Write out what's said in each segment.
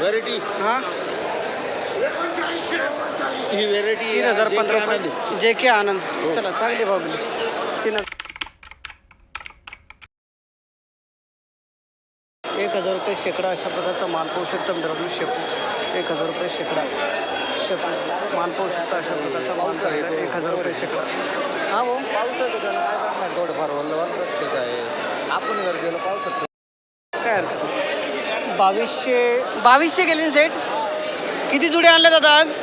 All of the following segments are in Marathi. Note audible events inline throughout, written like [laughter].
हा? ही व्हेरायटी तीन हजार पंधरा रुपये. जे के आनंद. चला चांगली भाव गेली. तीन हजार. एक हजार रुपये शेकडा अशा प्रकारचा माल पाहू शकता मित्रांनो शेपू. एक हजार रुपये शेकडा. शेपू. माल पाहू शकता अशा प्रकारचा माल. एक हजार रुपये शेकडा. हा भाऊ. थोडंफार ठीक आहे. आपण जर गेलो नाही. बावीसशे बावीसशे गेले सेट. किती जुडे आणले दादा आज?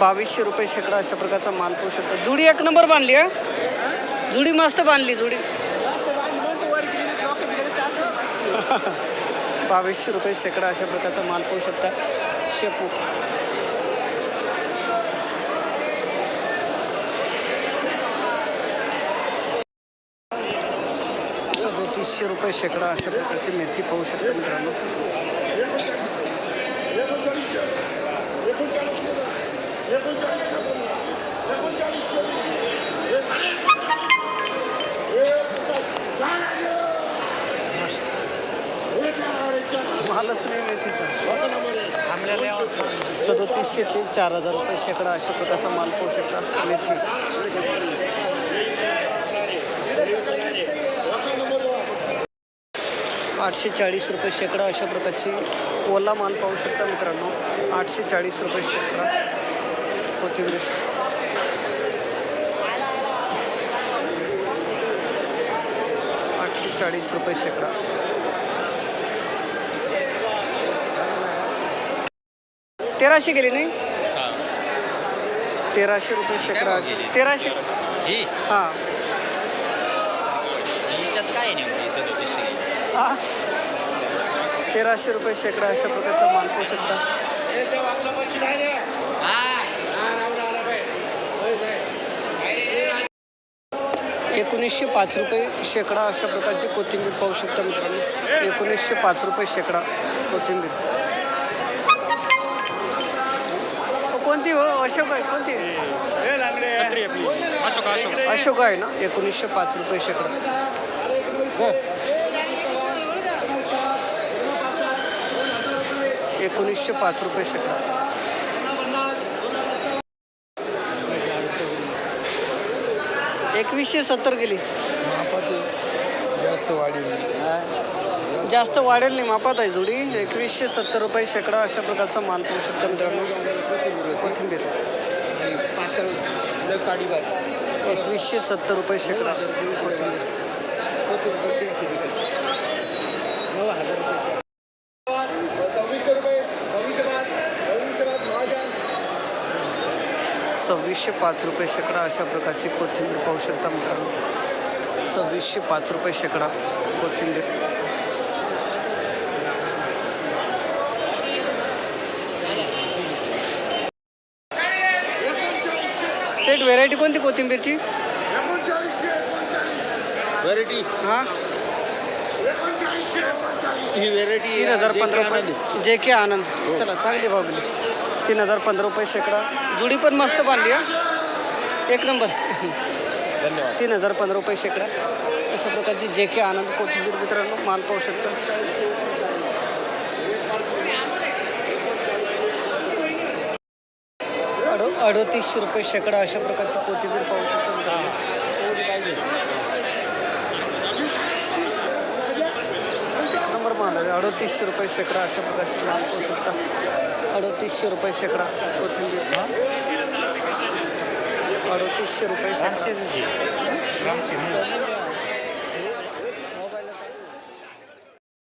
बावीसशे रुपये शेकडा अशा प्रकारचा माल पाहू शकता. जुडी एक नंबर बांधली आहे जुडी मस्त बांधली जुडी. [laughs] बावीसशे रुपये शेकडा अशा प्रकारचा माल पाहू शकता. शेपू. सदोतीसशे रुपये शेकडा अशा प्रकारची मेथी पाहू शकता मित्रांनो. मालच नाही मेथीचा. सदोतीसशे ते चार हजार रुपये शेकडा अशा प्रकारचा माल पाहू शकता मेथी. आठशे चाळीस रुपये शेकडा अशा प्रकारची ओला माल पाहू शकता मित्रांनो. आठशे चाळीस रुपये शेकडा कोथिंबीर. आठशे चाळीस रुपये शेकडा. तेराशे गेली नाही? तेराशे रुपये शेकडा अशी तेराशे? ही? हां. काय सदोतीसशे हा. तेराशे रुपये शेकडा अशा प्रकारचा माल पाहू शकता एकोणीसशे पाच रुपये शेकडा अशा प्रकारची कोथिंबीर पाहू शकता मित्रांनो. एकोणीसशे पाच रुपये शेकडा कोथिंबीर. कोणती हो? अशोक आहे. कोणती? अशोक आहे ना? एकोणीसशे पाच रुपये शेकडा. एकोणीसशे पाच रुपये शेकडा एकवीसशे सत्तर गेली. जास्त वाढीव जास्त वाढेल नाही मापात आहे जुडी. एकवीसशे सत्तर रुपये शेकडा अशा प्रकारचा माल पाहू शकता मित्रांनो. कोथिंबीर. एकवीसशे सत्तर रुपये शेकडा. कोथिंबीर. सव्वीसशे पाच रुपये शेकडा अशा प्रकारची कोथिंबीर पाहू शकता मित्रांनो. सव्वीसशे पाच रुपये शेकडा कोथिंबीर. सेट व्हेरायटी कोणती कोथिंबीरची? व्हेरायटी हां? ही व्हेरायटी तीन हजार पंधरा रुपये जे के आनंद. चला चांगली गेली तीन हजार पंधरा रुपये शेकडा. जुडी पण मस्त बांधली हा. एक नंबर. धन्यवाद. तीन हजार पंधरा रुपये शेकडा. अशा प्रकारची जे के आनंद कोथिंबीर मित्रांनो माल पाहू शकता. अडो अडोतीसशे रुपये शेकडा अशा प्रकारची कोथिंबीर पाहू शकता माल आहे अडोतीसशे रुपये शेकडा अशा प्रकारची माल पाहू शकता अडोतीसशे रुपये शेकडा कोथिंबीर. अडोतीसशे रुपये शेकडा.